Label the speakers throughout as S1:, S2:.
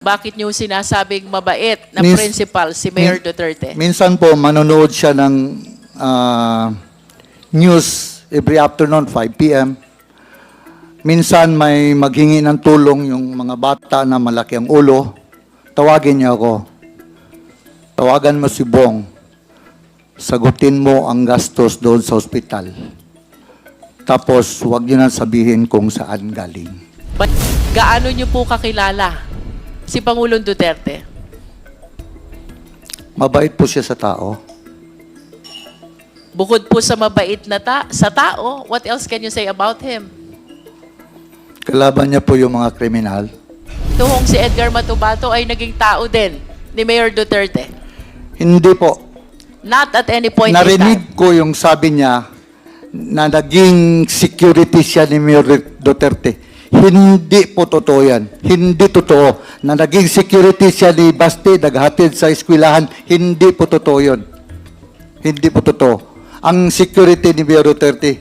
S1: Bakit niyo sinasabing mabait na
S2: Miss-
S1: principal si Mayor
S2: Min-
S1: Duterte?
S2: Minsan po, manonood siya ng ah, news every afternoon, 5 p.m. Minsan may maghingi ng tulong yung mga bata na malaki ang ulo. Tawagin niya ako. Tawagan mo si Bong. Sagutin mo ang gastos doon sa ospital. Tapos, huwag niyo na sabihin kung saan galing.
S1: Ba- gaano niyo po kakilala si Pangulong Duterte?
S2: Mabait po siya sa tao.
S1: Bukod po sa mabait na ta sa tao, what else can you say about him?
S2: Kalaban niya po yung mga kriminal.
S1: Tuhong si Edgar Matubato ay naging tao din ni Mayor Duterte.
S2: Hindi po.
S1: Not at any point in time.
S2: Narinig ko yung sabi niya na naging security siya ni Mayor Duterte. Hindi po totoo yan. Hindi totoo. Na naging security siya ni Basti, naghatid sa eskwelahan. Hindi po totoo yun. Hindi po totoo. Ang security ni Mayor Duterte,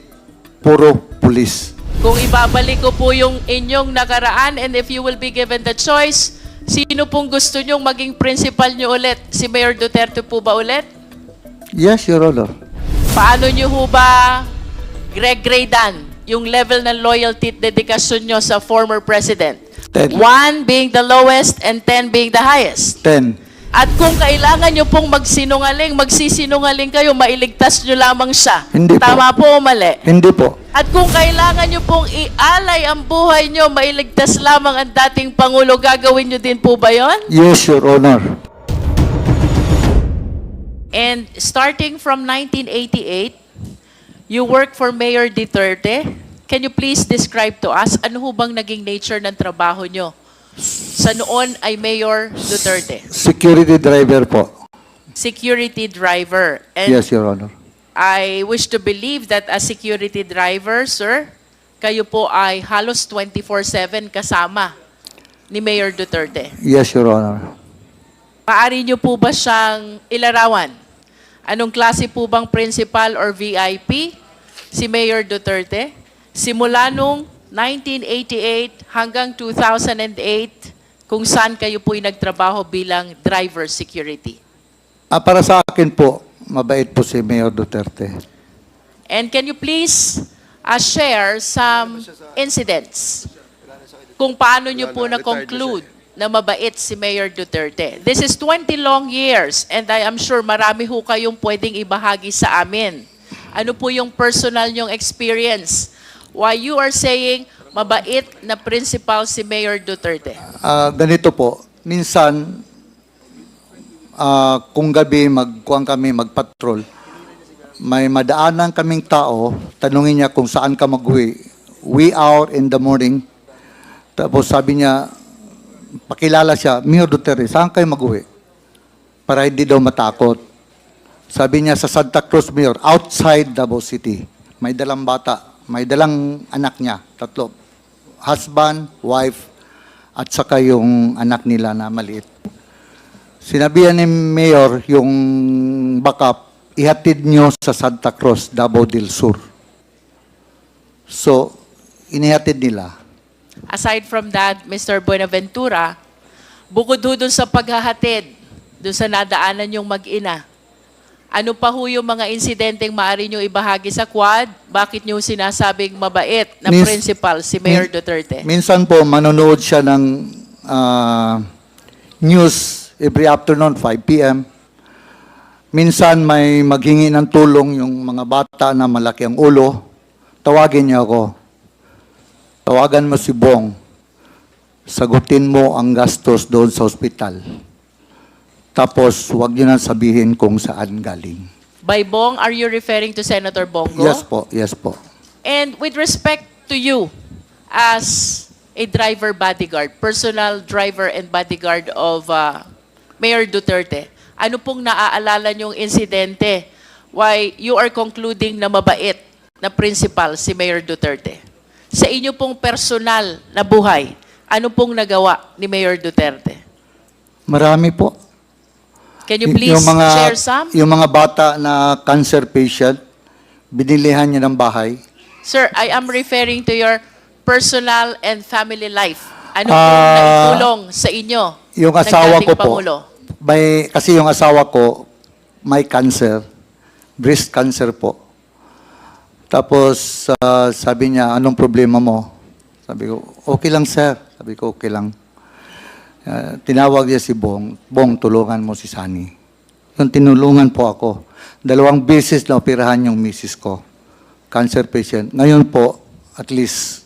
S2: puro pulis.
S1: Kung ibabalik ko po yung inyong nakaraan and if you will be given the choice, sino pong gusto nyong maging principal nyo ulit? Si Mayor Duterte po ba ulit?
S2: Yes, Your Honor.
S1: Paano nyo ho ba Greg-gradean yung level ng loyalty at dedikasyon nyo sa former president?
S2: Ten.
S1: One being the lowest and ten being the highest.
S2: Ten.
S1: At kung kailangan nyo pong magsinungaling, magsisinungaling kayo, mailigtas nyo lamang siya.
S2: Hindi po.
S1: Tama po o mali?
S2: Hindi po.
S1: At kung kailangan nyo pong ialay ang buhay nyo, mailigtas lamang ang dating Pangulo, gagawin nyo din po ba yon?
S2: Yes, Your Honor.
S1: And starting from 1988, you worked for Mayor Duterte. Can you please describe to us ano ho bang naging nature ng trabaho nyo? Sa noon ay Mayor Duterte.
S2: Security driver po.
S1: Security driver. And
S2: Yes, Your Honor.
S1: I wish to believe that as security driver, sir, kayo po ay halos 24-7 kasama ni Mayor Duterte.
S2: Yes, Your Honor.
S1: Paari niyo po ba siyang ilarawan? Anong klase po bang principal or VIP si Mayor Duterte? Simula nung 1988 hanggang 2008 kung saan kayo po'y nagtrabaho bilang driver security.
S2: Ah, para sa akin po, mabait po si Mayor Duterte.
S1: And can you please uh, share some incidents kung paano niyo po na-conclude na mabait si Mayor Duterte? This is 20 long years and I am sure marami ho kayong pwedeng ibahagi sa amin. Ano po yung personal nyong experience? Why you are saying mabait na principal si Mayor Duterte?
S2: Ah, ganito po, minsan, ah, kung gabi magkuhan kami, magpatrol, may madaanan kaming tao, tanungin niya kung saan ka mag-uwi. We out in the morning. Tapos sabi niya, pakilala siya, Mayor Duterte, saan kayo mag-uwi? Para hindi daw matakot. Sabi niya sa Santa Cruz, Mayor, outside Davao City. May dalang bata, may dalang anak niya, tatlo. Husband, wife, at saka yung anak nila na maliit. Sinabihan ni Mayor yung backup, ihatid nyo sa Santa Cruz, Davao del Sur. So, inihatid nila.
S1: Aside from that, Mr. Buenaventura, bukod ho dun sa paghahatid, dun sa nadaanan yung mag-ina, ano pa ho yung mga insidenteng maaari nyo ibahagi sa quad? Bakit nyo sinasabing mabait na
S2: Miss-
S1: principal si Mayor
S2: Min-
S1: Duterte?
S2: Minsan po, manonood siya ng ah, news every afternoon, 5 p.m. Minsan may maghingi ng tulong yung mga bata na malaki ang ulo. Tawagin niya ako. Tawagan mo si Bong. Sagutin mo ang gastos doon sa ospital. Tapos, huwag niyo na sabihin kung saan galing.
S1: By Bong, are you referring to Senator Bongo?
S2: Yes po, yes po.
S1: And with respect to you as a driver bodyguard, personal driver and bodyguard of uh, Mayor Duterte, ano pong naaalala niyong insidente why you are concluding na mabait na principal si Mayor Duterte? Sa inyo pong personal na buhay, ano pong nagawa ni Mayor Duterte?
S2: Marami po.
S1: Can you please
S2: mga,
S1: share some?
S2: Yung mga bata na cancer patient, binilihan niya ng bahay.
S1: Sir, I am referring to your personal and family life Ano po
S2: Ah,
S1: naitulong sa inyo?
S2: Yung
S1: ng
S2: asawa
S1: dating
S2: ko po,
S1: Pangulo?
S2: may, kasi yung asawa ko, may cancer, breast cancer po. Tapos ah, sabi niya, anong problema mo? Sabi ko, okay lang sir. Sabi ko, okay lang. Ah, tinawag niya si Bong, Bong, tulungan mo si Sunny. Yung tinulungan po ako. Dalawang beses na operahan yung misis ko. Cancer patient. Ngayon po, at least,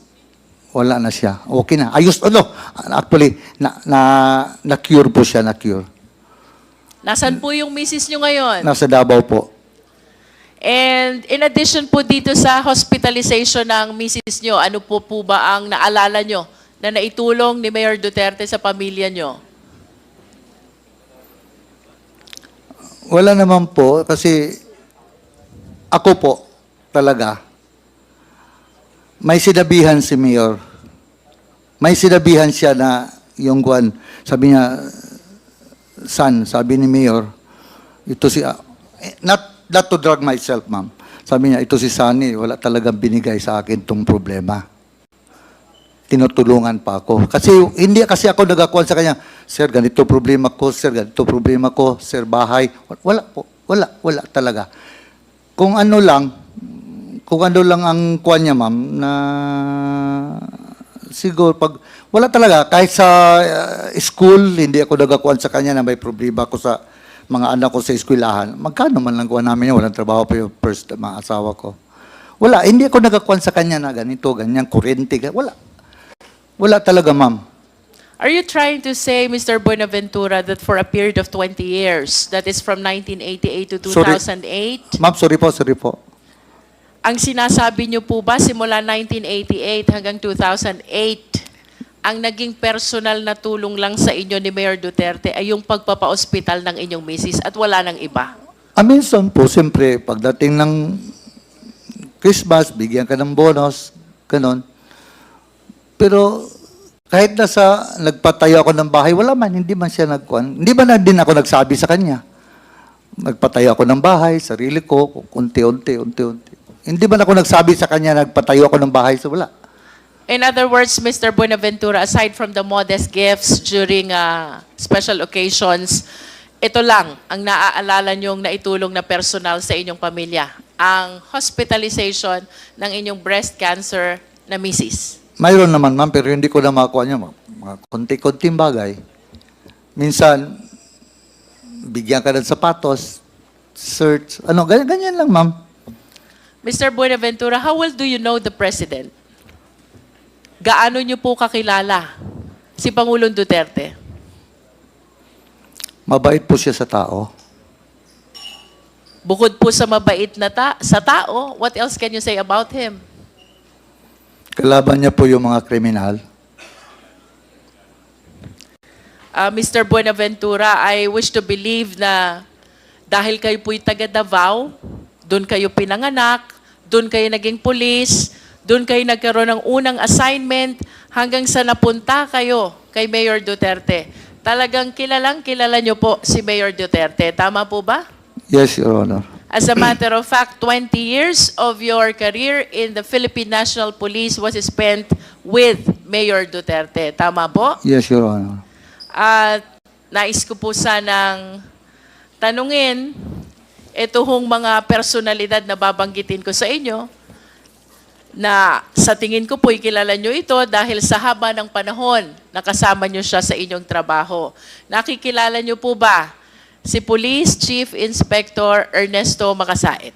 S2: wala na siya. Okay na. Ayos, ano, actually, na, na, na-cure po siya, na-cure.
S1: Nasaan po yung misis nyo ngayon?
S2: Nasa Davao po.
S1: And in addition po dito sa hospitalization ng misis nyo, ano po po ba ang naalala nyo na naitulong ni Mayor Duterte sa pamilya nyo?
S2: Wala naman po, kasi ako po, talaga, may sinabihan si Mayor. May sinabihan siya na yung guwan, sabi niya, son, sabi ni Mayor, ito si, ah, eh, not, not to drag myself, ma'am. Sabi niya, ito si Sunny, wala talagang binigay sa akin tong problema. Tinutulungan pa ako. Kasi hindi kasi ako nagakuan sa kanya, Sir, ganito problema ko, Sir, ganito problema ko, Sir, bahay. Wala po. Wala, wala talaga. Kung ano lang, kung ano lang ang kuan niya, ma'am, na siguro pag wala talaga kahit sa uh, school hindi ako nagakuan sa kanya na may problema ko sa mga anak ko sa eskwelahan. Magkano man lang kuha namin yun, walang trabaho pa yung first mga asawa ko. Wala, hindi ako nagakuan sa kanya na ganito, ganyan, kurente, wala. Wala talaga, ma'am.
S1: Are you trying to say, Mr. Buenaventura, that for a period of 20 years, that is from 1988 to
S2: Sorry.
S1: 2008,
S2: Ma'am, sorry po, sorry po.
S1: ang sinasabi niyo po ba simula 1988 hanggang 2008, ang naging personal na tulong lang sa inyo ni Mayor Duterte ay yung pagpapa-ospital ng inyong misis at wala nang iba?
S2: Ah, minsan po, siyempre, pagdating ng Christmas, bigyan ka ng bonus, ganon. Pero kahit nasa nagpatayo ako ng bahay, wala man, hindi man siya nagkuhan. Hindi ba na din ako nagsabi sa kanya? Nagpatayo ako ng bahay, sarili ko, unti-unti, unti-unti. Hindi ba na ako nagsabi sa kanya, nagpatayo ako ng bahay, so wala.
S1: In other words, Mr. Buenaventura, aside from the modest gifts during uh, special occasions, ito lang ang naaalala niyong naitulong na personal sa inyong pamilya, ang hospitalization ng inyong breast cancer na misis.
S2: Mayroon naman, ma'am, pero hindi ko na makuha niya. Mga, konti-konting bagay. Minsan, bigyan ka ng sapatos, search, ano, ganyan, ganyan lang, ma'am.
S1: Mr. Buenaventura, how well do you know the President? Gaano niyo po kakilala si Pangulong Duterte?
S2: Mabait po siya sa tao.
S1: Bukod po sa mabait na ta- sa tao, what else can you say about him?
S2: Kalaban niya po yung mga kriminal.
S1: Uh, Mr. Buenaventura, I wish to believe na dahil kayo po'y taga Davao, doon kayo pinanganak, doon kayo naging pulis, doon kayo nagkaroon ng unang assignment hanggang sa napunta kayo kay Mayor Duterte. Talagang kilalang kilala nyo po si Mayor Duterte. Tama po ba?
S2: Yes, Your Honor.
S1: As a matter of fact, 20 years of your career in the Philippine National Police was spent with Mayor Duterte. Tama po?
S2: Yes, Your Honor.
S1: At nais ko po sanang tanungin ito hong mga personalidad na babanggitin ko sa inyo na sa tingin ko po kilala nyo ito dahil sa haba ng panahon nakasama nyo siya sa inyong trabaho. Nakikilala nyo po ba si Police Chief Inspector Ernesto Makasait?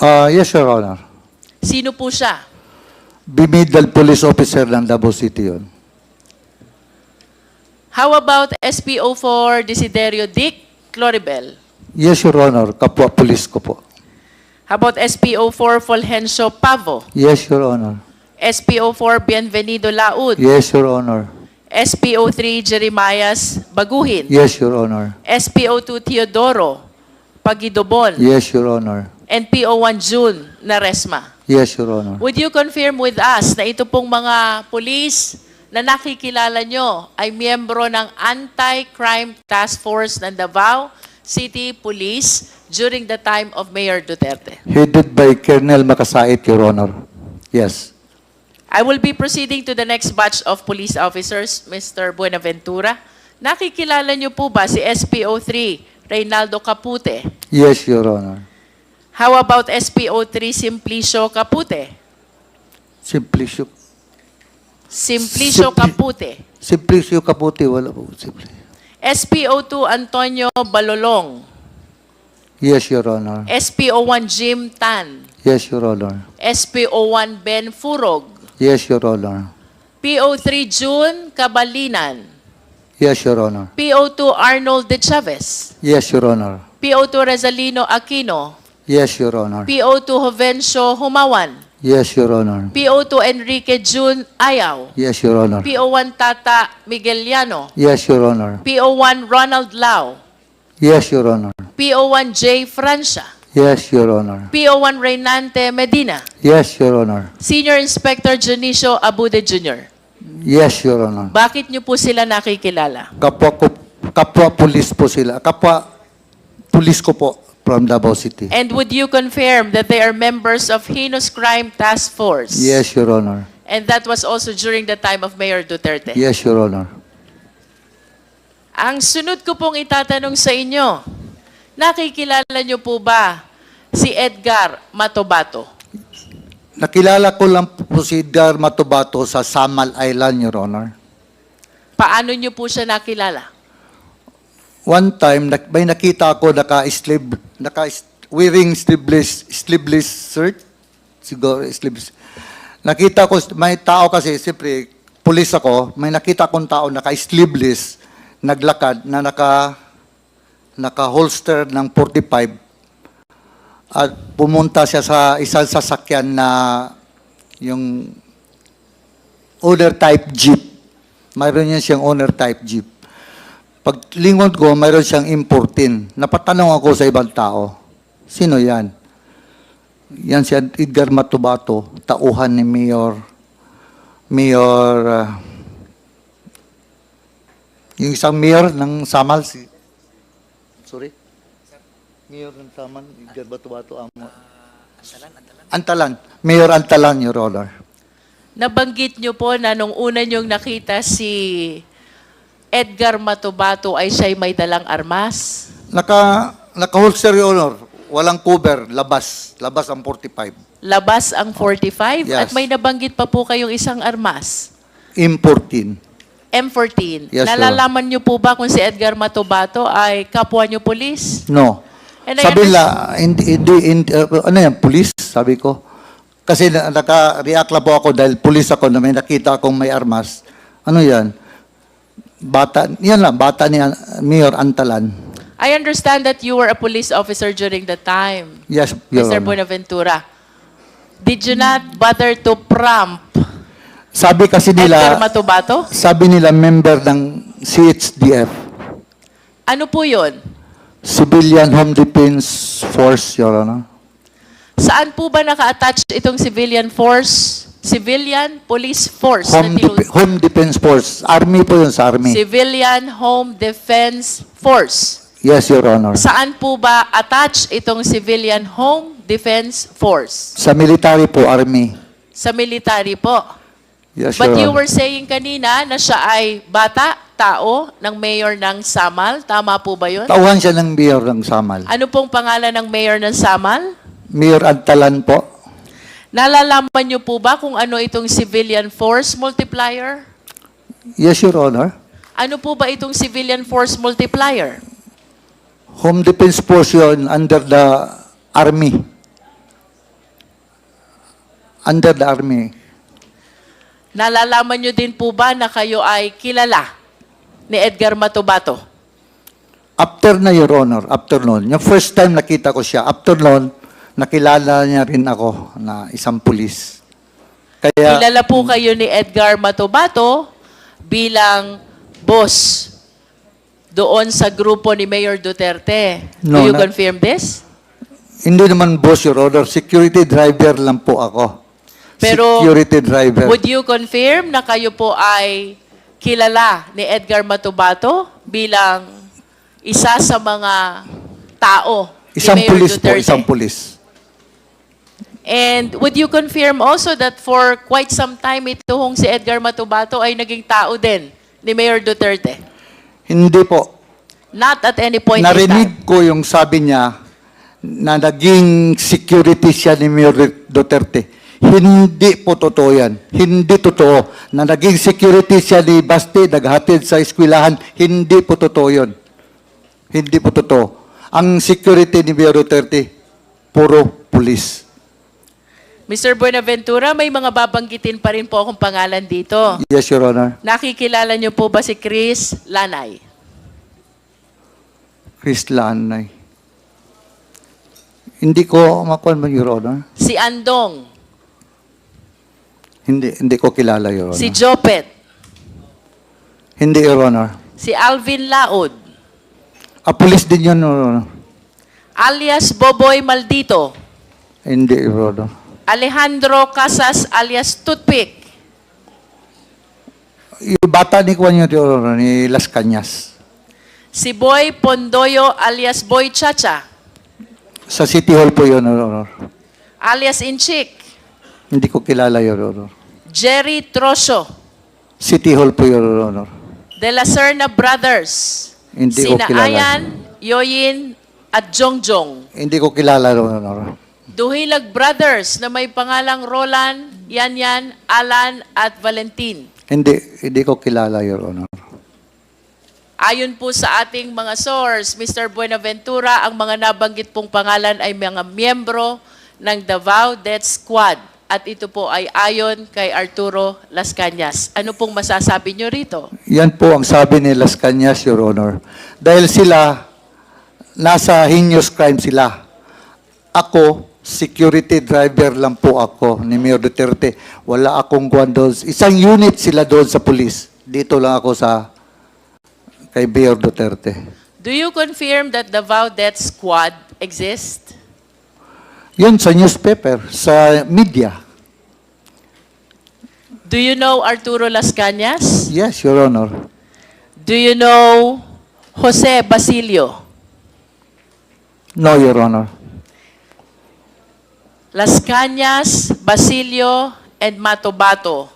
S2: Ah, yes, Your Honor.
S1: Sino po siya?
S2: Bimidal police officer ng Davao City yun.
S1: How about SPO4 Desiderio Dick Cloribel?
S2: Yes, Your Honor. Kapwa police ko po.
S1: How about SPO4 Fulgencio Pavo?
S2: Yes, Your Honor.
S1: SPO4 Bienvenido Laud?
S2: Yes, Your Honor.
S1: SPO3 Jeremias Baguhin?
S2: Yes, Your Honor.
S1: SPO2 Teodoro Pagidobon?
S2: Yes, Your Honor.
S1: and PO1 June Naresma?
S2: Yes, Your Honor.
S1: Would you confirm with us na ito pong mga police na nakikilala nyo ay miyembro ng Anti-Crime Task Force ng Davao City Police during the time of Mayor Duterte?
S2: Headed by Colonel Makasait, Your Honor. Yes.
S1: I will be proceeding to the next batch of police officers, Mr. Buenaventura. Nakikilala niyo po ba si SPO3, Reynaldo Capute?
S2: Yes, Your Honor.
S1: How about SPO3, Simplicio Capute?
S2: Simplicio.
S1: Simplicio
S2: Simpli-
S1: Capute.
S2: Simplicio Capote, wala po. Simpli.
S1: SPO2, Antonio Balolong.
S2: Yes, Your Honor.
S1: SPO1, Jim Tan.
S2: Yes, Your Honor.
S1: SPO1, Ben Furog.
S2: Yes, Your Honor.
S1: PO3, June Cabalinan.
S2: Yes, Your Honor.
S1: PO2, Arnold De Chavez.
S2: Yes, Your Honor.
S1: PO2, Rezalino Aquino.
S2: Yes, Your Honor.
S1: PO2, Jovencio Humawan.
S2: Yes, Your Honor.
S1: PO2, Enrique June Ayaw.
S2: Yes, Your Honor.
S1: PO1, Tata Migueliano.
S2: Yes, Your Honor.
S1: PO1, Ronald Lau.
S2: Yes, Your Honor.
S1: PO1, J. Francia.
S2: Yes, Your Honor.
S1: PO1, Reynante Medina.
S2: Yes, Your Honor.
S1: Senior Inspector Junicio Abude Jr.
S2: Yes, Your Honor.
S1: Bakit niyo po sila nakikilala?
S2: Kapwa ko, kapwa pulis po sila. Kapwa pulis ko po from Davao City.
S1: And would you confirm that they are members of Heinous Crime Task Force?
S2: Yes, Your Honor.
S1: And that was also during the time of Mayor Duterte?
S2: Yes, Your Honor.
S1: Ang sunod ko pong itatanong sa inyo, nakikilala niyo po ba si Edgar Matobato?
S2: Nakilala ko lang po si Edgar Matubato sa Samal Island, Your Honor.
S1: Paano niyo po siya nakilala?
S2: One time, may nakita ako naka-sleeve, naka wearing sleeveless, sleeveless shirt. Siguro, sleeveless. Nakita ko, may tao kasi, siyempre, pulis ako, may nakita kong tao naka-sleeveless, naglakad, na naka, naka-holster ng 45. At pumunta siya sa isang sasakyan na yung owner type jeep. Mayroon yan siyang owner type jeep. Pag lingon ko, mayroon siyang importin. Napatanong ako sa ibang tao, sino yan? Yan si Edgar Matubato, tauhan ni Mayor, Mayor, ah, yung isang mayor ng Samal, si, sorry? Mayor ng Samal, Edgar Matubato, ang, Antalan. Mayor Antalan, Your Honor.
S1: Nabanggit niyo po na nung una niyong nakita si Edgar Matobato ay siya'y may dalang armas.
S2: Naka, naka-holster, Your Honor. Walang cover, labas. Labas ang 45.
S1: Labas ang 45 at
S2: Yes.
S1: may nabanggit pa po kayong isang armas.
S2: Importin.
S1: M14.
S2: Yes,
S1: Nalalaman niyo po ba kung si Edgar Matobato ay kapwa niyo polis?
S2: No.
S1: And I
S2: Sabi nila, hindi, hindi, hindi, uh, ano yan, police, sabi ko. Kasi na, naka-react lang po ako dahil police ako na may nakita akong may armas. Ano yan? Bata, yan lang, bata ni Mayor Antalan.
S1: I understand that you were a police officer during the time,
S2: Yes, Your
S1: Mr.
S2: Honor.
S1: Buenaventura. Did you not bother to prompt
S2: Sabi kasi
S1: Edgar
S2: nila,
S1: Matobato?
S2: sabi nila member ng CHDF,
S1: Ano po yun?
S2: Civilian Home Defense Force, Your Honor.
S1: Saan po ba naka-attach itong civilian force? Civilian Police Force. na
S2: Home,
S1: tinu-
S2: Home Defense Force. Army po yun sa Army.
S1: Civilian Home Defense Force.
S2: Yes, Your Honor.
S1: Saan po ba attach itong Civilian Home Defense Force?
S2: Sa military po, Army.
S1: Sa military po.
S2: Yes,
S1: But you were saying kanina na siya ay bata, tao, ng mayor ng Samal. Tama po ba yun?
S2: Tauhan siya ng mayor ng Samal.
S1: Ano pong pangalan ng mayor ng Samal?
S2: Mayor Antalan po.
S1: Nalalaman niyo po ba kung ano itong civilian force multiplier?
S2: Yes, Your Honor.
S1: Ano po ba itong civilian force multiplier?
S2: Home Defense Force yun under the Army. Under the Army.
S1: Nalalaman niyo din po ba na kayo ay kilala ni Edgar Matobato?
S2: After na, Your Honor, after noon. Yung first time nakita ko siya, after noon, nakilala niya rin ako na isang pulis. Kaya,
S1: Kilala po kayo ni Edgar Matobato bilang boss doon sa grupo ni Mayor Duterte.
S2: No,
S1: Do you
S2: na-
S1: confirm this?
S2: hindi naman boss, Your Honor. Security driver lang po ako.
S1: Pero
S2: Security driver.
S1: Would you confirm na kayo po ay kilala ni Edgar Matobato bilang isa sa mga tao
S2: Isang
S1: ni Mayor
S2: pulis po,
S1: Duterte?
S2: isang pulis.
S1: And would you confirm also that for quite some time ito hong si Edgar Matubato ay naging tao din ni Mayor Duterte?
S2: Hindi po.
S1: Not at any point in time.
S2: Narinig ko yung sabi niya na naging security siya ni Mayor Duterte. Hindi po totoo yan. Hindi totoo. Na naging security siya ni Basti, naghatid sa eskwelahan. Hindi po totoo yun. Hindi po totoo. Ang security ni Mayor Duterte, puro police.
S1: Mr. Buenaventura, may mga babanggitin pa rin po akong pangalan dito.
S2: Yes, Your Honor.
S1: Nakikilala niyo po ba si Chris Lanay?
S2: Chris Lanay. Hindi ko makuha mo, Your Honor.
S1: Si Andong?
S2: Hindi, hindi ko kilala, Your Honor.
S1: Si Jopet?
S2: hindi, Your Honor.
S1: Si Alvin Laod?
S2: A police din yun, Your Honor.
S1: Alias Boboy Maldito?
S2: Hindi, Your Honor.
S1: Alejandro Casas alias Toothpick?
S2: Yung bata ni Kwan yun, Your Honor, ni Las Cañas.
S1: Si Boy Pondoyo alias Boy Chacha?
S2: Sa City Hall po yun, Your Honor.
S1: Alias Inchik?
S2: Hindi ko kilala, Your Honor.
S1: Jerry Trosio?
S2: City Hall po, Your Honor.
S1: De La Serna Brothers?
S2: Hindi ko
S1: Sina
S2: kilala.
S1: Ayan, Yoyin, at Jongjong?
S2: Hindi ko kilala, Your Honor.
S1: Duhilag Brothers na may pangalang Roland, Yanyan, Alan, at Valentin.
S2: Hindi, hindi ko kilala, Your Honor.
S1: Ayon po sa ating mga source, Mr. Buenaventura, ang mga nabanggit pong pangalan ay mga miyembro ng Davao Death Squad. At ito po ay ayon kay Arturo Las Cañas. Ano pong masasabi nyo rito?
S2: Yan po ang sabi ni Las Cañas, Your Honor. Dahil sila, nasa heinous crime sila. Ako, security driver lang po ako ni Mayor Duterte. Wala akong kuwan doon. Isang unit sila doon sa police. Dito lang ako sa kay Mayor Duterte.
S1: Do you confirm that Davao Death Squad exists?
S2: Yun sa newspaper, sa media.
S1: Do you know Arturo Las Cañas?
S2: Yes, Your Honor.
S1: Do you know Jose Basilio?
S2: No, Your Honor.
S1: Las Cañas, Basilio, and Matobato.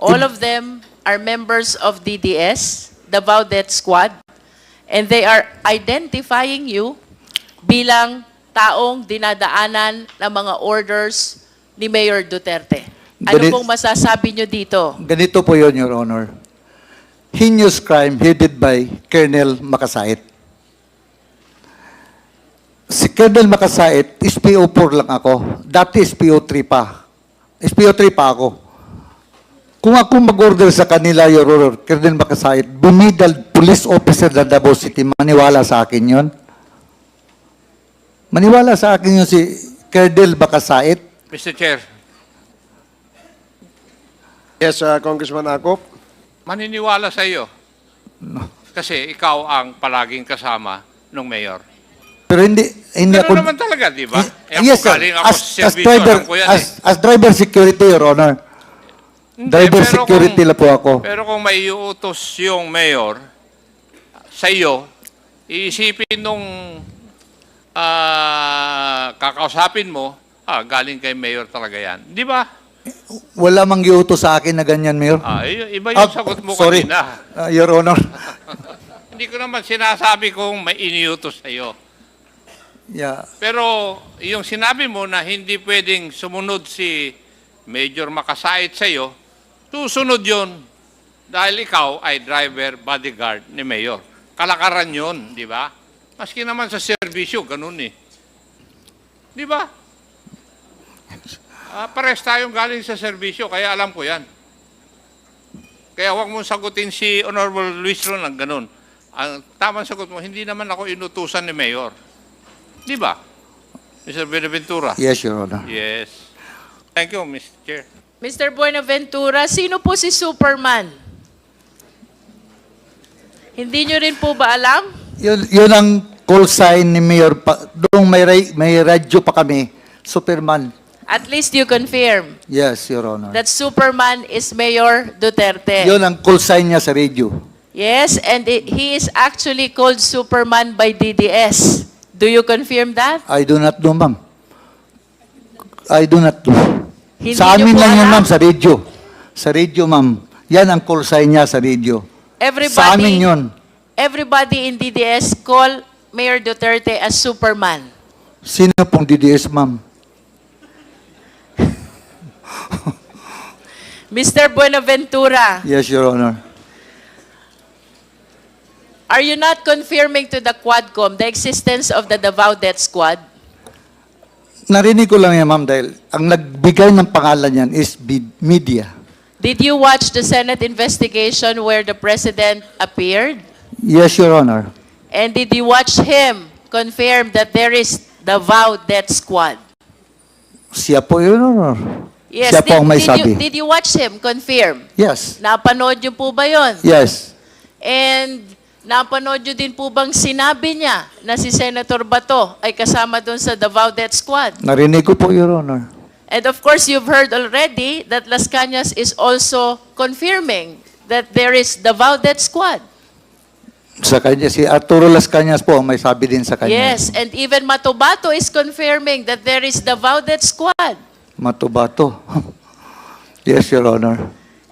S1: All of them are members of DDS, Davao Death Squad, and they are identifying you bilang taong dinadaanan ng mga orders ni Mayor Duterte. Ano
S2: Ganit-
S1: pong masasabi nyo dito?
S2: Ganito po yun, Your Honor. Heinous crime headed by Colonel Makasait. Si Colonel Makasait, SPO4 lang ako. Dati SPO3 pa. SPO3 pa ako. Kung ako mag-order sa kanila, Your Honor, Colonel Makasait, bumidal police officer ng Davao City, maniwala sa akin yon. Maniwala sa akin yun si Colonel Makasait.
S3: Mr. Chair,
S4: Yes, uh, Congressman Akop.
S3: maniniwala sa iyo. Kasi ikaw ang palaging kasama ng mayor.
S2: Pero hindi, hindi
S3: Pero
S2: ako...
S3: naman talaga, di ba?
S2: Eh, yes, sir.
S3: ako
S2: As, as driver,
S3: yan
S2: as,
S3: eh.
S2: as driver security, Your Honor.
S3: Hindi,
S2: driver security
S3: kung-
S2: lang po ako.
S3: Pero kung may iutos yung mayor sa iyo, iisipin nung ah, kakausapin mo, ah, galing kay mayor talaga yan. Di ba?
S2: Wala mang giuto sa akin na ganyan, Mayor.
S3: Ah, iba yung
S2: Ah,
S3: sagot mo
S2: sorry.
S3: kanina.
S2: Ah, Your Honor.
S3: Hindi ko naman sinasabi kung may iniutos sa iyo.
S2: Yeah.
S3: Pero yung sinabi mo na hindi pwedeng sumunod si Major Makasait sa iyo, susunod yon dahil ikaw ay driver bodyguard ni Mayor. Kalakaran yon, di ba? Maski naman sa serbisyo, ganun eh. Di ba? Ah, pares tayong galing sa serbisyo, kaya alam ko yan. Kaya huwag mong sagutin si Honorable Luis Ron ng ganun. Ang tamang sagot mo, hindi naman ako inutusan ni Mayor. Di ba? Mr. Benaventura?
S2: Yes, Your Honor.
S3: Yes. Thank you, Mr. Chair.
S1: Mr. Buenaventura, sino po si Superman? Hindi nyo rin po ba alam?
S2: Yun, yun ang call sign ni Mayor. Pa, doon may, ra- may radyo pa kami. Superman.
S1: At least you confirm
S2: Yes, Your Honor.
S1: that Superman is Mayor Duterte.
S2: Yun ang call sign niya sa radio.
S1: Yes, and i- he is actually called Superman by DDS. Do you confirm that?
S2: I do not know, ma'am. I do not do.
S1: Hindi
S2: sa
S1: niyo
S2: amin
S1: po
S2: lang yan,
S1: alam?
S2: ma'am, sa radio. Sa radio, ma'am. Yan ang call sign niya sa radio.
S1: Everybody,
S2: Sa amin yun.
S1: Everybody in DDS call Mayor Duterte as Superman.
S2: Sino pong DDS, ma'am?
S1: Mr. Buenaventura,
S2: Yes, Your Honor.
S1: are you not confirming to the Quadcom the existence of the Davao Death Squad?
S2: Narinig ko lang yan, ma'am, dahil ang nagbigay ng pangalan yan is bid- media.
S1: Did you watch the Senate investigation where the President appeared?
S2: Yes, Your Honor.
S1: And did you watch him confirm that there is Davao Death Squad?
S2: Siya po, Your Honor.
S1: Yes,
S2: Siya po ang may
S1: did,
S2: sabi.
S1: you, did you watch him confirm?
S2: Yes.
S1: Napanood niyo po ba yon?
S2: Yes.
S1: And napanood niyo din po bang sinabi niya na si Senator Bato ay kasama doon sa Davao Death Squad?
S2: Narinig ko po, Your Honor.
S1: And of course, you've heard already that Las Cañas is also confirming that there is Davao Death Squad.
S2: Sa kanya, si Arturo Las Cañas po ang may sabi din sa kanya.
S1: Yes, and even Matobato is confirming that there is Davao Death Squad.
S2: Matubato. yes, Your Honor.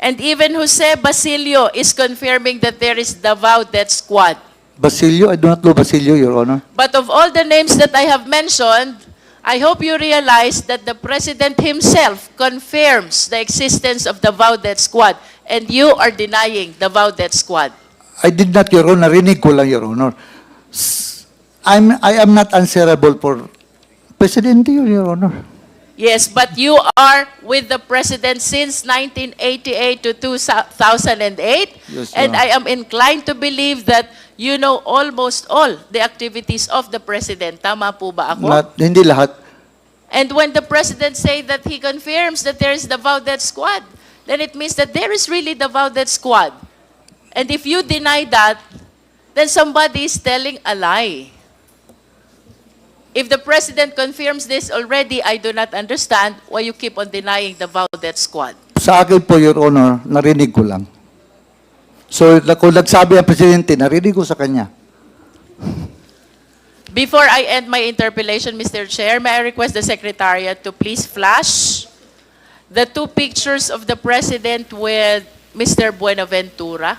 S1: And even Jose Basilio is confirming that there is Davao Death Squad.
S2: Basilio, I do not know Basilio, Your Honor.
S1: But of all the names that I have mentioned, I hope you realize that the President himself confirms the existence of the Death Squad, and you are denying the Death Squad.
S2: I did not, Your Honor. Narinig ko lang, Your Honor. S- I'm, I am not answerable for Presidente yun, Your Honor.
S1: Yes, but you are with the President since 1988 to 2008,
S2: Yes,
S1: and
S2: Your
S1: I am inclined to believe that you know almost all the activities of the President. Tama po ba ako?
S2: Not, hindi lahat.
S1: And when the president say that he confirms that there is the Death Squad, then it means that there is really the Death Squad. And if you deny that, then somebody is telling a lie. If the president confirms this already, I do not understand why you keep on denying the Death Squad.
S2: Sa akin po, Your Honor, narinig ko lang. So, kung nagsabi ang Presidente, narinig ko sa kanya.
S1: Before I end my interpellation, Mr. Chair, may I request the Secretariat to please flash the two pictures of the President with Mr. Buenaventura?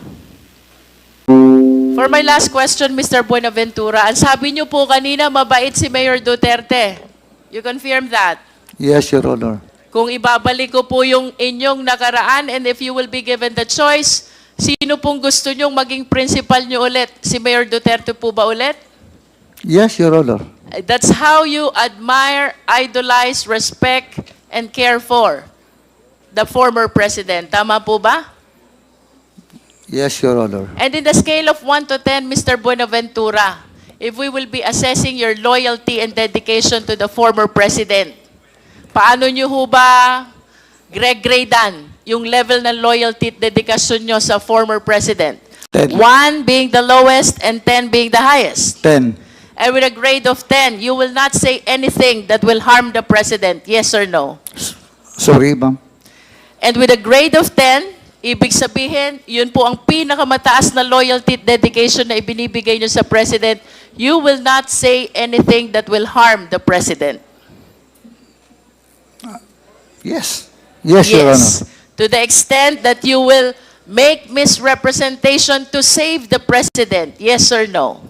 S1: For my last question, Mr. Buenaventura, ang sabi niyo po kanina, mabait si Mayor Duterte. You confirm that?
S2: Yes, Your Honor.
S1: Kung ibabalik ko po yung inyong nakaraan and if you will be given the choice, sino pong gusto nyong maging principal niyo ulit? Si Mayor Duterte po ba ulit?
S2: Yes, Your Honor.
S1: That's how you admire, idolize, respect, and care for the former president. Tama po ba?
S2: Yes, Your Honor.
S1: And in the scale of 1 to 10, Mr. Buenaventura, if we will be assessing your loyalty and dedication to the former president, paano nyo ho ba grade-gradean yung level ng loyalty at dedikasyon nyo sa former president?
S2: Ten.
S1: 1 being the lowest and 10 being the highest.
S2: Ten.
S1: And with a grade of 10, you will not say anything that will harm the president, yes or no?
S2: Sorry, ma'am.
S1: And with a grade of 10, ibig sabihin, yun po ang pinakamataas na loyalty at dedication na ibinibigay nyo sa president, you will not say anything that will harm the president.
S2: Yes. Yes, Your Honor.
S1: To the extent that you will make misrepresentation to save the president, yes or no?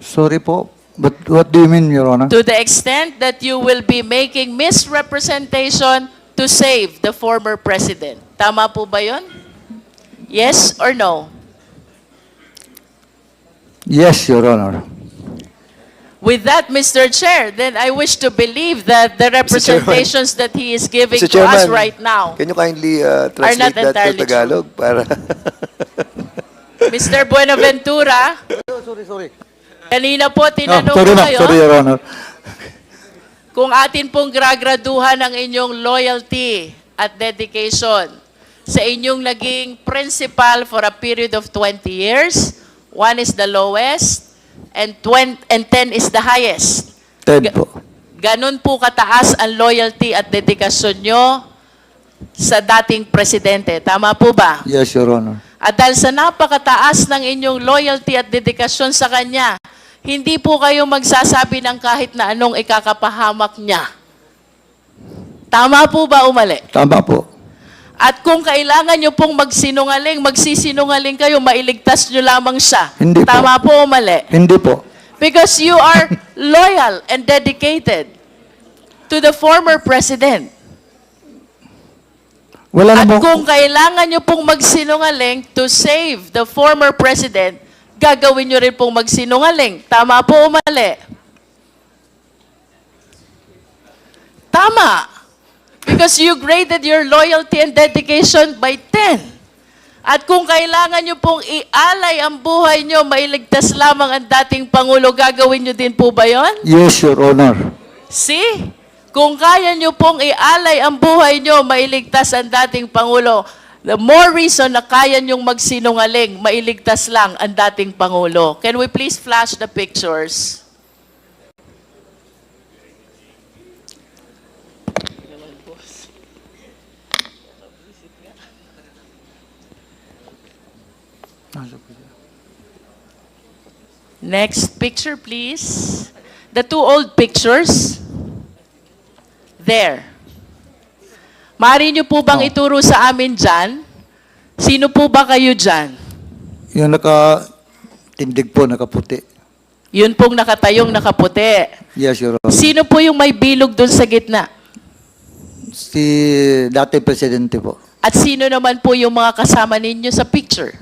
S2: Sorry po. But what do you mean, Your Honor?
S1: To the extent that you will be making misrepresentation to save the former president. Tama po ba yun? Yes or no?
S2: Yes, Your Honor.
S1: With that, Mr. Chair, then I wish to believe that the representations that he is giving
S5: Mr.
S1: to us right now,
S5: Can you kindly uh,
S1: Are not
S5: translate that
S1: entirely
S5: to Tagalog para
S1: Mr. Buenaventura,
S2: Sorry, sorry.
S1: kanina po tinanong
S2: sorry,
S1: ko
S2: ma'am.
S1: kayo
S2: Sorry, Your Honor.
S1: Kung atin pong gragraduhan ang inyong loyalty at dedication sa inyong naging principal for a period of 20 years. One is the lowest and 20, and 10 is the highest.
S2: Ten
S1: Ga-
S2: po.
S1: Ganon po kataas ang loyalty at dedikasyon nyo sa dating presidente. Tama po ba?
S2: Yes, Your Honor.
S1: At dahil sa napakataas ng inyong loyalty at dedikasyon sa Kanya, hindi po kayo magsasabi ng kahit na anong ikakapahamak niya. Tama po ba o mali?
S2: Tama po.
S1: At kung kailangan nyo pong magsinungaling, magsisinungaling kayo, mailigtas nyo lamang siya.
S2: Hindi po.
S1: Tama po o mali?
S2: Hindi po.
S1: Because you are loyal and dedicated to the former president.
S2: Wala
S1: At kung kailangan nyo pong magsinungaling to save the former president, gagawin nyo rin pong magsinungaling. Tama po o mali? Tama. Because you graded your loyalty and dedication by 10. At kung kailangan nyo pong ialay ang buhay nyo, mailigtas lamang ang dating Pangulo, gagawin nyo din po ba yon?
S2: Yes, Your Honor.
S1: See? Kung kaya nyo pong ialay ang buhay nyo, mailigtas ang dating Pangulo, the more reason na kaya nyong magsinungaling, mailigtas lang ang dating Pangulo. Can we please flash the pictures? Next picture, please. The two old pictures. There. Mari niyo po bang
S2: Oh.
S1: ituro sa amin dyan? Sino po ba kayo dyan?
S2: Yung naka... Tindig po, nakaputi.
S1: Yun pong nakatayong nakaputi.
S2: Yes, Your Honor.
S1: Sino po yung may bilog doon sa gitna?
S2: Si dati presidente po.
S1: At sino naman po yung mga kasama ninyo sa picture?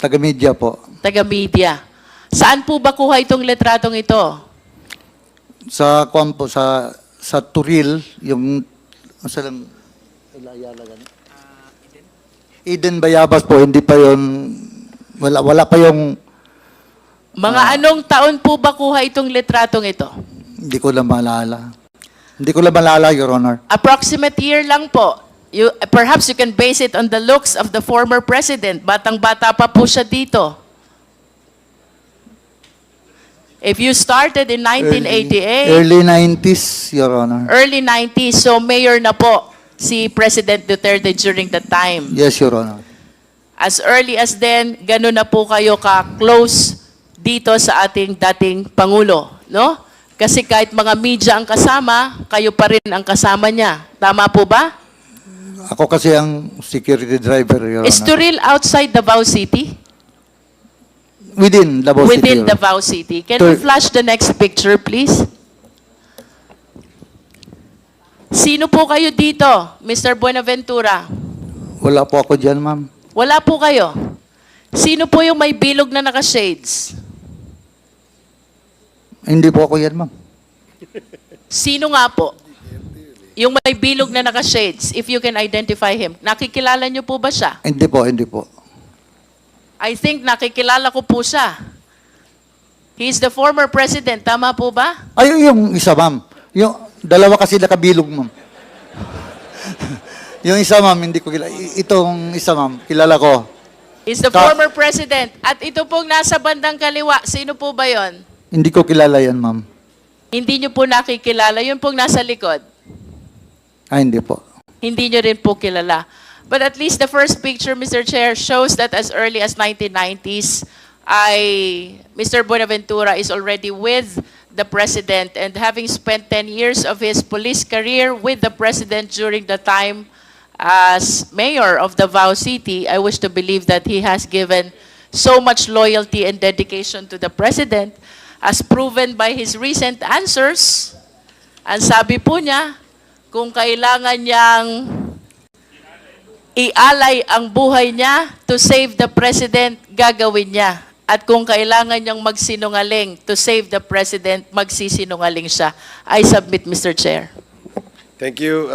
S2: Taga-media po.
S1: Taga-media. Saan po ba kuha itong letratong ito?
S2: Sa kwan po, sa, sa Turil, yung... Sa lang... Ayala, gani? Eden Bayabas po, hindi pa yon wala, wala pa yung...
S1: Mga anong taon po ba kuha itong letratong ito?
S2: Hindi ko lang maalala. Hindi ko lang maalala, Your Honor.
S1: Approximate year lang po. You, perhaps you can base it on the looks of the former president. Batang-bata pa po siya dito. If you started in 1988,
S2: Early 90s, Your Honor.
S1: early 90s, so mayor na po si President Duterte during that time.
S2: Yes, Your Honor.
S1: As early as then, gano'n na po kayo ka-close dito sa ating dating Pangulo, no? Kasi kahit mga media ang kasama, kayo pa rin ang kasama niya. Tama po ba?
S2: Ako kasi ang security driver, Your
S1: Is
S2: Honor.
S1: Turil outside Davao City?
S2: Within Davao City,
S1: Within
S2: Your Honor.
S1: Davao City. Can
S2: Tur-
S1: we flash the next picture, please? Sino po kayo dito, Mr. Buenaventura?
S2: Wala po ako dyan, ma'am.
S1: Wala po kayo. Sino po yung may bilog na naka-shades?
S2: Hindi po ako yan, ma'am.
S1: Sino nga po? Yung may bilog na naka-shades, if you can identify him. Nakikilala niyo po ba siya?
S2: Hindi po, hindi po.
S1: I think nakikilala ko po siya. He is the former president, tama po ba?
S2: Ay, yung isa, ma'am. Yung dalawa kasi nakabilog, ma'am. yung isa, ma'am, hindi ko kilala. Itong isa, ma'am, kilala ko.
S1: He's the
S2: Ka-
S1: former president. At ito pong nasa bandang kaliwa, sino po ba yon?
S2: Hindi ko kilala yan, ma'am.
S1: Hindi niyo po nakikilala. Yun pong nasa likod.
S2: Ah, hindi po.
S1: Hindi niyo rin po kilala. But at least the first picture, Mr. Chair, shows that as early as 1990s, I, Mr. Buenaventura is already with the President and having spent 10 years of his police career with the President during the time as mayor of Davao City, I wish to believe that he has given so much loyalty and dedication to the President as proven by his recent answers. Ang sabi po niya, kung kailangan niyang ialay ang buhay niya to save the president, gagawin niya. At kung kailangan niyang magsinungaling to save the president, magsisinungaling siya. I submit, Mr. Chair.
S4: Thank you.